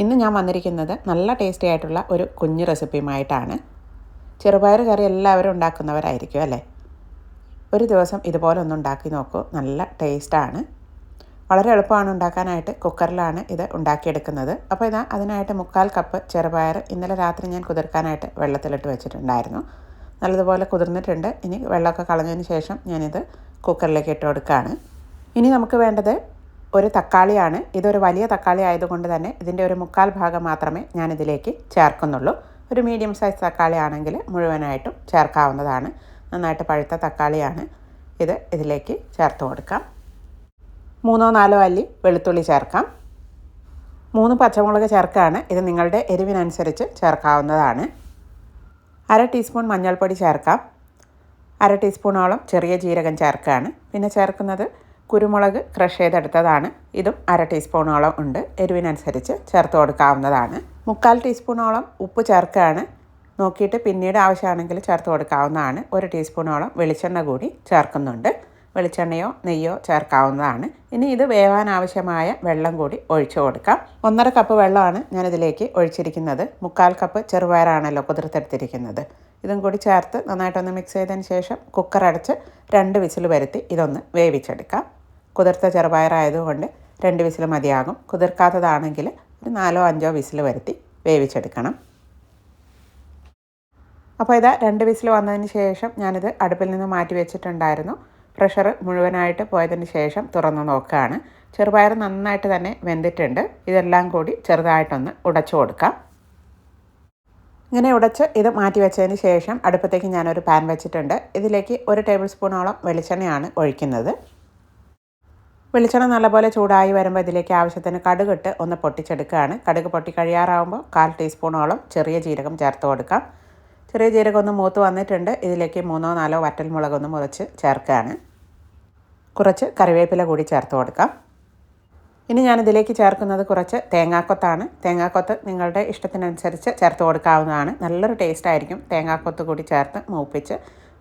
ഇന്ന് ഞാൻ വന്നിരിക്കുന്നത് നല്ല ടേസ്റ്റി ആയിട്ടുള്ള ഒരു കുഞ്ഞു റെസിപ്പിയുമായിട്ടാണ് ചെറുപയർ കറി എല്ലാവരും ഉണ്ടാക്കുന്നവരായിരിക്കും അല്ലേ? ഒരു ദിവസം ഇതുപോലെ ഒന്ന് ഉണ്ടാക്കി നോക്കൂ. നല്ല ടേസ്റ്റാണ് വളരെ എളുപ്പമാണ് ഉണ്ടാക്കാനായിട്ട്. കുക്കറിലാണ് ഇത് ഉണ്ടാക്കിയെടുക്കുന്നത്. അപ്പോൾ ഇതാ അതിനായിട്ട് മുക്കാൽ കപ്പ് ചെറുപയർ. ഇന്നലെ രാത്രി ഞാൻ കുതിർക്കാനായിട്ട് വെള്ളത്തിലിട്ട് വെച്ചിട്ടുണ്ടായിരുന്നു. നല്ലതുപോലെ കുതിർന്നിട്ടുണ്ട്. ഇനി വെള്ളമൊക്കെ കളഞ്ഞതിന് ശേഷം ഞാനിത് കുക്കറിലേക്ക് ഇട്ട് കൊടുക്കുകയാണ്. ഇനി നമുക്ക് വേണ്ടത് ഒരു തക്കാളിയാണ്. ഇതൊരു വലിയ തക്കാളി ആയതുകൊണ്ട് തന്നെ ഇതിന്റെ ഒരു മുക്കാൽ ഭാഗം മാത്രമേ ഞാൻ ഇതിലേക്ക് ചേർക്കുന്നുള്ളൂ. ഒരു മീഡിയം സൈസ് തക്കാളി ആണെങ്കിൽ മുഴുവനായിട്ടും ചേർക്കാവുന്നതാണ്. നന്നായിട്ട് പഴുത്ത തക്കാളിയാണ് ഇത് ഇതിലേക്ക് ചേർത്ത് കൊടുക്കാം. മൂന്നോ നാലോ അല്ലി വെളുത്തുള്ളി ചേർക്കാം. മൂന്ന് പച്ചമുളക് ചേർക്കുകയാണ് ഇത് നിങ്ങളുടെ എരിവിനനുസരിച്ച് ചേർക്കാവുന്നതാണ്. അര ടീസ്പൂൺ മഞ്ഞൾപ്പൊടി ചേർക്കാം. അര ടീസ്പൂണോളം ചെറിയ ജീരകം ചേർക്കുകയാണ് പിന്നെ ചേർക്കുന്നത് കുരുമുളക് ക്രഷ് ചെയ്തെടുത്തതാണ്. ഇതും അര ടീസ്പൂണോളം ഉണ്ട്. എരിവിനനുസരിച്ച് ചേർത്ത് കൊടുക്കാവുന്നതാണ്. മുക്കാൽ ടീസ്പൂണോളം ഉപ്പ് ചേർക്കുകയാണ്. നോക്കിയിട്ട് പിന്നീട് ആവശ്യമാണെങ്കിൽ ചേർത്ത് കൊടുക്കാവുന്നതാണ്. ഒരു ടീസ്പൂണോളം വെളിച്ചെണ്ണ കൂടി ചേർക്കുന്നുണ്ട്. വെളിച്ചെണ്ണയോ നെയ്യോ ചേർക്കാവുന്നതാണ്. ഇനി ഇത് വേവാൻ ആവശ്യമായ വെള്ളം കൂടി ഒഴിച്ചു കൊടുക്കാം. ഒന്നര കപ്പ് വെള്ളമാണ് ഞാനിതിലേക്ക് ഒഴിച്ചിരിക്കുന്നത്. മുക്കാൽ കപ്പ് ചെറുപയറാണല്ലോ കുതിർത്തെടുത്തിരിക്കുന്നത്. ഇതും കൂടി ചേർത്ത് നന്നായിട്ടൊന്ന് മിക്സ് ചെയ്തതിന് ശേഷം കുക്കർ അടച്ച് രണ്ട് വിസിൽ വരുത്തി ഇതൊന്ന് വേവിച്ചെടുക്കാം. കുതിർത്ത ചെറുപയറായതുകൊണ്ട് രണ്ട് വിസിൽ മതിയാകും. കുതിർക്കാത്തതാണെങ്കിൽ ഒരു നാലോ അഞ്ചോ വിസിൽ വരുത്തി വേവിച്ചെടുക്കണം. അപ്പോൾ ഇതാ രണ്ട് വിസിൽ വന്നതിന് ശേഷം ഞാനിത് അടുപ്പിൽ നിന്ന് മാറ്റി വെച്ചിട്ടുണ്ടായിരുന്നു. പ്രഷർ മുഴുവനായിട്ട് പോയതിന് ശേഷം തുറന്ന് നോക്കുകയാണ്. ചെറുപയർ നന്നായിട്ട് തന്നെ വെന്തിട്ടുണ്ട്. ഇതെല്ലാം കൂടി ചെറുതായിട്ടൊന്ന് ഉടച്ചു കൊടുക്കാം. ഇങ്ങനെ ഉടച്ച് ഇത് മാറ്റി വെച്ചതിന് ശേഷം അടുപ്പത്തേക്ക് ഞാനൊരു പാൻ വെച്ചിട്ടുണ്ട്. ഇതിലേക്ക് ഒരു ടേബിൾ സ്പൂണോളം വെളിച്ചെണ്ണയാണ് ഒഴിക്കുന്നത്. വെളിച്ചെണ്ണ നല്ലപോലെ ചൂടായി വരുമ്പോൾ ഇതിലേക്ക് ആവശ്യത്തിന് കടുകിട്ട് ഒന്ന് പൊട്ടിച്ചെടുക്കുകയാണ്. കടുക് പൊട്ടി കഴിയാറാകുമ്പോൾ കാൽ ടീസ്പൂണോളം ചെറിയ ജീരകം ചേർത്ത് കൊടുക്കാം. ചെറിയ ജീരകം ഒന്ന് മൂത്ത് വന്നിട്ടുണ്ട്. ഇതിലേക്ക് മൂന്നോ നാലോ വറ്റൽമുളക് ഒന്ന് മുറിച്ച് ചേർക്കുകയാണ്. കുറച്ച് കറിവേപ്പില കൂടി ചേർത്ത് കൊടുക്കാം. ഇനി ഞാനിതിലേക്ക് ചേർക്കുന്നത് കുറച്ച് തേങ്ങാക്കൊത്താണ്. തേങ്ങാക്കൊത്ത് നിങ്ങളുടെ ഇഷ്ടത്തിനനുസരിച്ച് ചേർത്ത് കൊടുക്കാവുന്നതാണ്. നല്ലൊരു ടേസ്റ്റ് ആയിരിക്കും തേങ്ങാക്കൊത്ത് കൂടി ചേർത്ത് മൂപ്പിച്ച്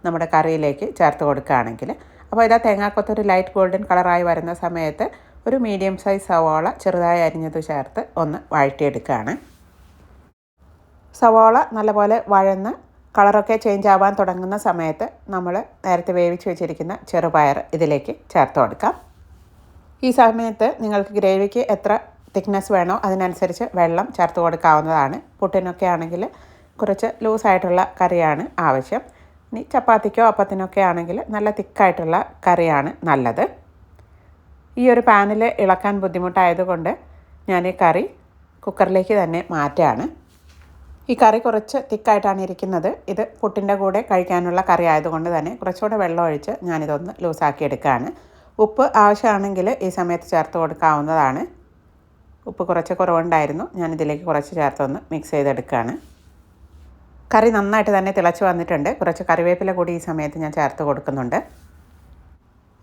നമ്മുടെ കറിയിലേക്ക് ചേർത്ത് കൊടുക്കുകയാണെങ്കിൽ. അപ്പോൾ ഇതാ തേങ്ങാക്കൊത്തൊരു ലൈറ്റ് ഗോൾഡൻ കളറായി വരുന്ന സമയത്ത് ഒരു മീഡിയം സൈസ് സവാള ചെറുതായി അരിഞ്ഞത് ചേർത്ത് ഒന്ന് വഴറ്റിയെടുക്കുകയാണ്. സവാള നല്ലപോലെ വഴന്ന് കളറൊക്കെ ചേഞ്ച് ആവാൻ തുടങ്ങുന്ന സമയത്ത് നമ്മൾ നേരത്തെ വേവിച്ച് വെച്ചിരിക്കുന്ന ചെറുപയർ ഇതിലേക്ക് ചേർത്ത് കൊടുക്കാം. ഈ സമയത്ത് നിങ്ങൾക്ക് ഗ്രേവിക്ക് എത്ര തിക്നെസ് വേണോ അതിനനുസരിച്ച് വെള്ളം ചേർത്ത് കൊടുക്കാവുന്നതാണ്. പുട്ടിനൊക്കെ ആണെങ്കിൽ കുറച്ച് ലൂസായിട്ടുള്ള കറിയാണ് ആവശ്യം. ഇനി ചപ്പാത്തിക്കോ അപ്പത്തിനൊക്കെ ആണെങ്കിൽ നല്ല തിക്കായിട്ടുള്ള കറിയാണ് നല്ലത്. ഈ ഒരു പാനിൽ ഇളക്കാൻ ബുദ്ധിമുട്ടായതുകൊണ്ട് ഞാൻ ഈ കറി കുക്കറിലേക്ക് തന്നെ മാറ്റുകയാണ്. ഈ കറി കുറച്ച് തിക്കായിട്ടാണ് ഇരിക്കുന്നത്. ഇത് പുട്ടിന്റെ കൂടെ കഴിക്കാനുള്ള കറി ആയതുകൊണ്ട് തന്നെ കുറച്ചുകൂടെ വെള്ളം ഒഴിച്ച് ഞാനിതൊന്ന് ലൂസാക്കി എടുക്കുകയാണ്. ഉപ്പ് ആവശ്യമാണെങ്കിൽ ഈ സമയത്ത് ചേർത്ത് കൊടുക്കാവുന്നതാണ്. ഉപ്പ് കുറച്ച് കുറവുണ്ടായിരുന്നു. ഞാനിതിലേക്ക് കുറച്ച് ചേർത്തൊന്ന് മിക്സ് ചെയ്തെടുക്കുകയാണ്. കറി നന്നായിട്ട് തന്നെ തിളച്ച് വന്നിട്ടുണ്ട്. കുറച്ച് കറിവേപ്പില കൂടി ഈ സമയത്ത് ഞാൻ ചേർത്ത് കൊടുക്കുന്നുണ്ട്.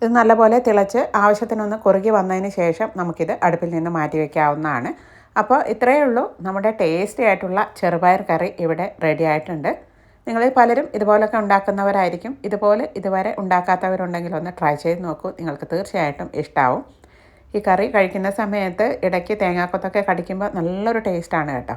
ഇത് നല്ലപോലെ തിളച്ച് ആവശ്യത്തിനൊന്ന് കുറുകി വന്നതിന് ശേഷം നമുക്കിത് അടുപ്പിൽ നിന്ന് മാറ്റി വയ്ക്കാവുന്നതാണ് അപ്പോൾ ഇത്രയേ ഉള്ളൂ. നമ്മുടെ ടേസ്റ്റി ആയിട്ടുള്ള ചെറുപയർ കറി ഇവിടെ റെഡി ആയിട്ടുണ്ട്. നിങ്ങളിൽ പലരും ഇതുപോലൊക്കെ ഉണ്ടാക്കുന്നവരായിരിക്കും. ഇതുപോലെ ഇതുവരെ ഉണ്ടാക്കാത്തവരുണ്ടെങ്കിൽ ഒന്ന് ട്രൈ ചെയ്ത് നോക്കൂ. നിങ്ങൾക്ക് തീർച്ചയായിട്ടും ഇഷ്ടമാവും ഈ കറി കഴിക്കുന്ന സമയത്ത് ഇടയ്ക്ക് തേങ്ങാക്കൊത്തൊക്കെ കടിക്കുമ്പോൾ നല്ലൊരു ടേസ്റ്റാണ് കേട്ടോ.